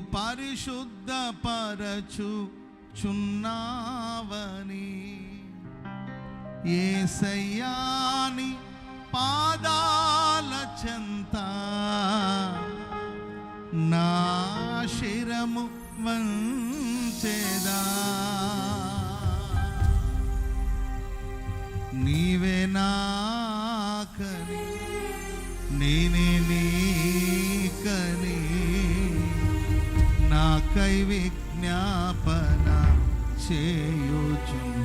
పరిశుద్ధపరచు చున్నావని. ఏసయ్యాని పాదాల చెంత నా శిరము వంచేదా. నీవే నా కై విజ్ఞాపన చేయుచున్నావని.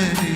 Hare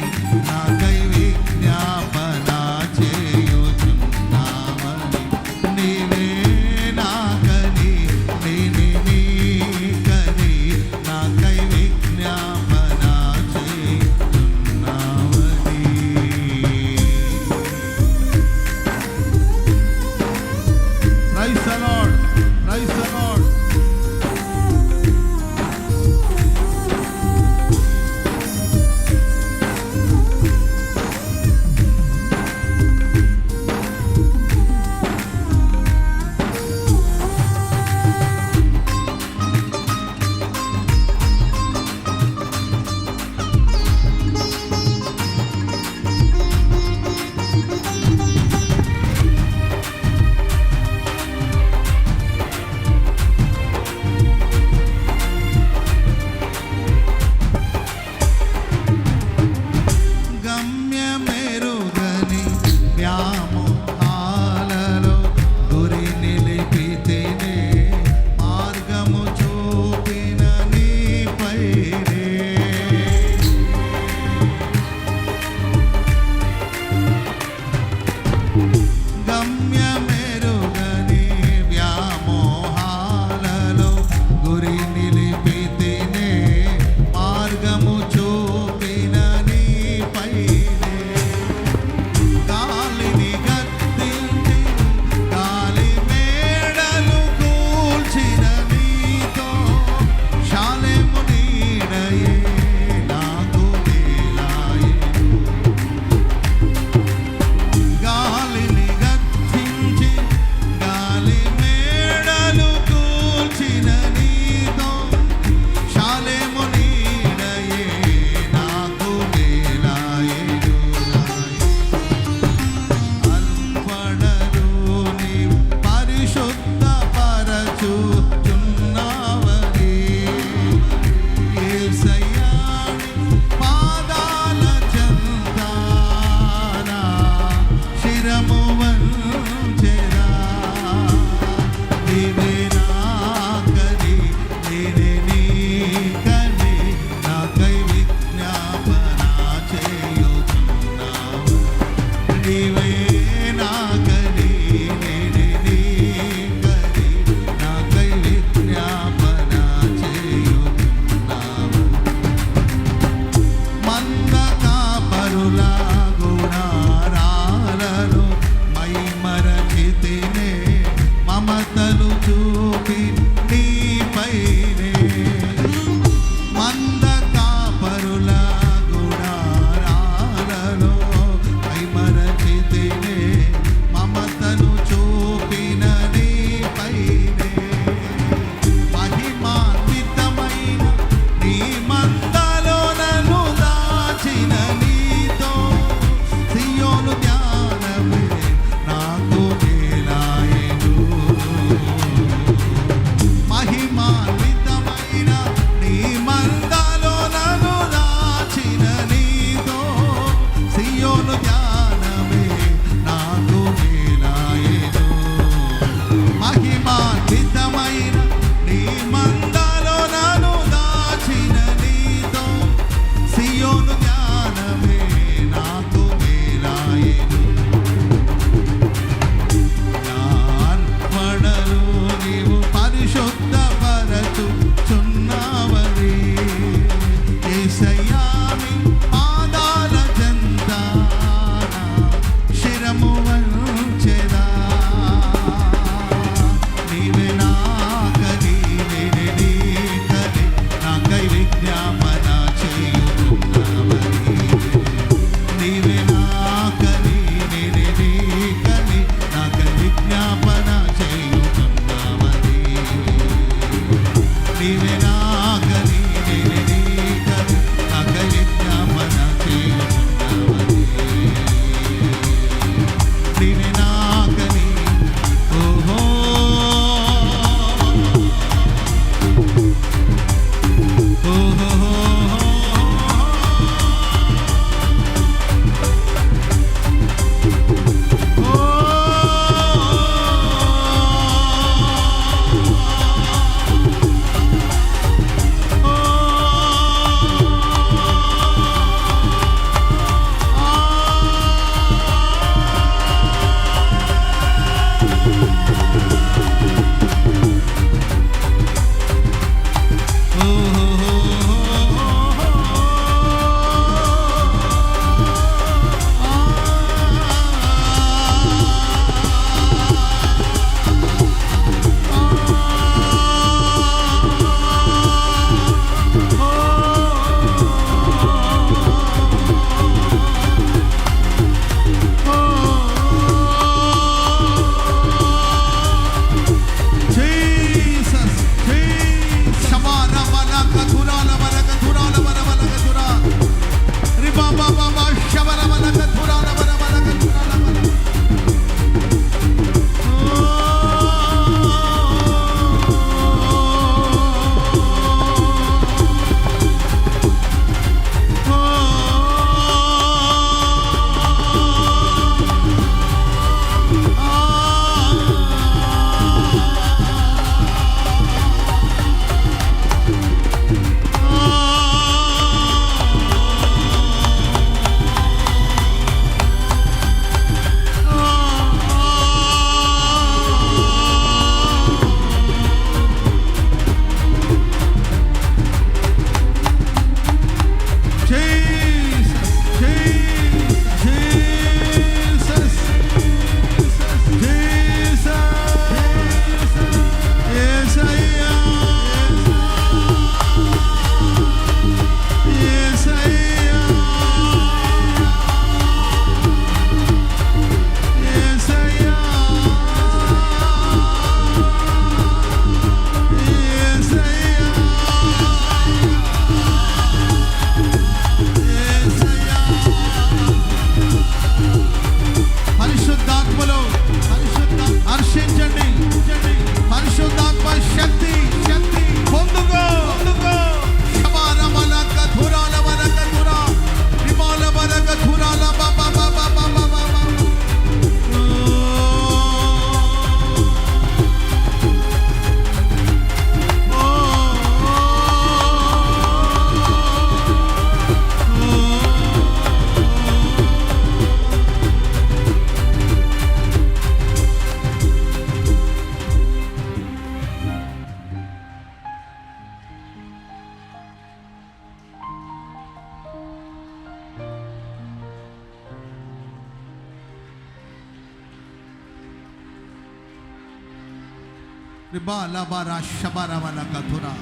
రిబా లబరా షబరవన కథురా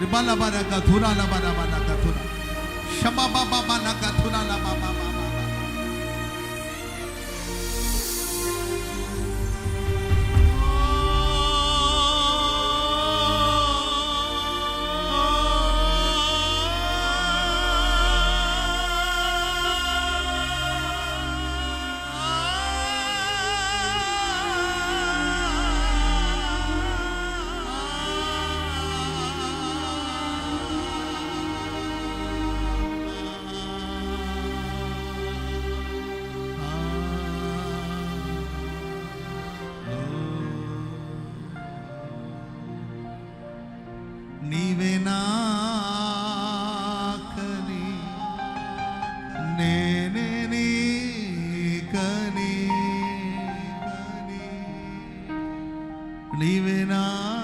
రిబా లబర కథురా లబరవన కథురా షబా బాబా షబబబన కథురా లబా బాబా నీవే నాకని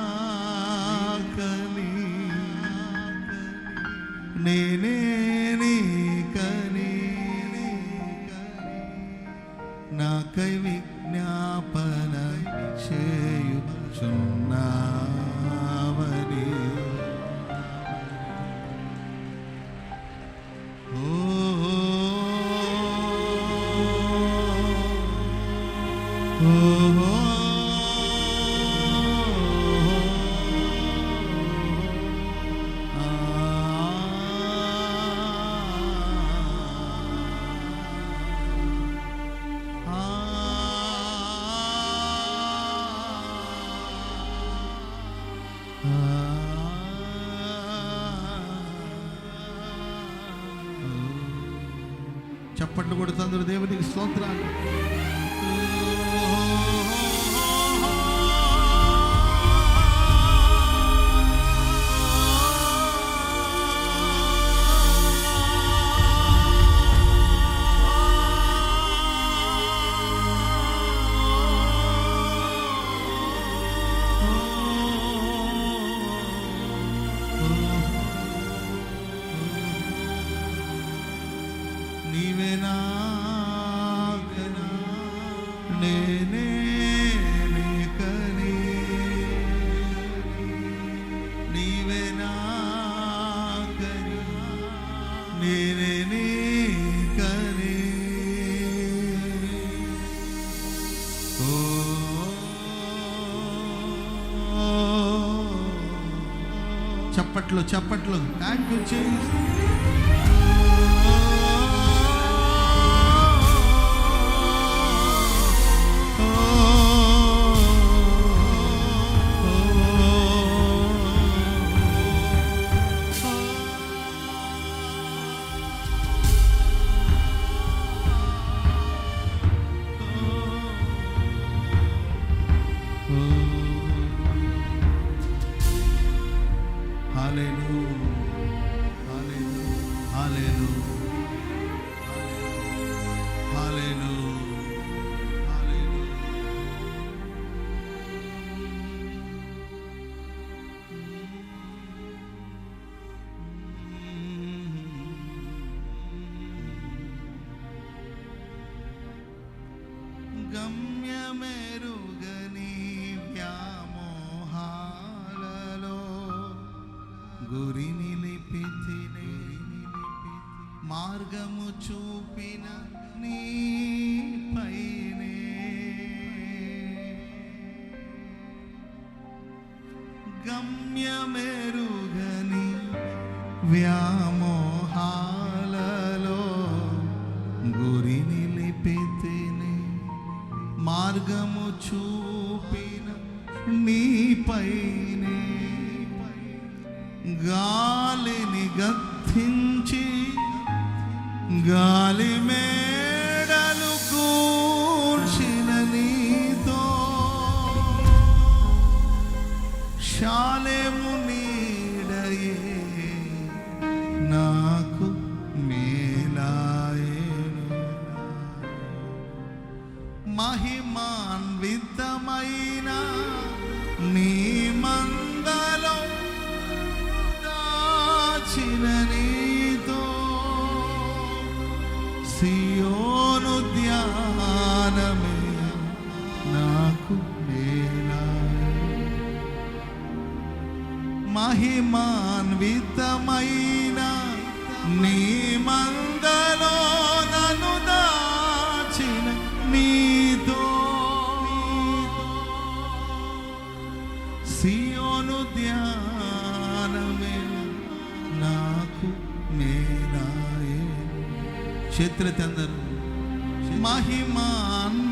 చప్పట్లు కొడుతుందరు దేవునికి స్తోత్రాలు. చప్పట్లు చప్పట్లు. థ్యాంక్ యూ చేయి గమ్యమెరుగని చూపిన నీ పైనే. గమ్యమెరుగని వ్యామోహాలలో గురి నిలిపితినే మార్గము చూపిన నీ పైనే. గాలిని గద్దించి గాలి మేడలు కూర్చిన నీతో. శాలెము నీడయే మందలో నన్ను దాచిన నీతో సియోను ధ్యానమే నాకు మేలాయే. చేతులెత్తి అందరూ మహిమాన్వితమైన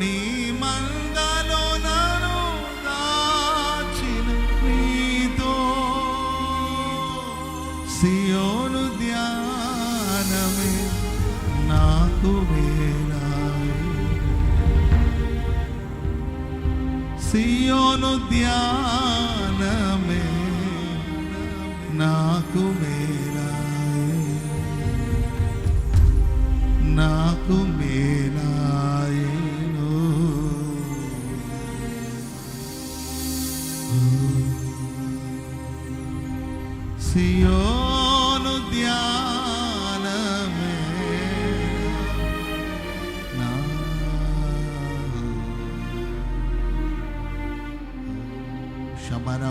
నీ మంద సియోను ధ్యానమే. నాకు Shabara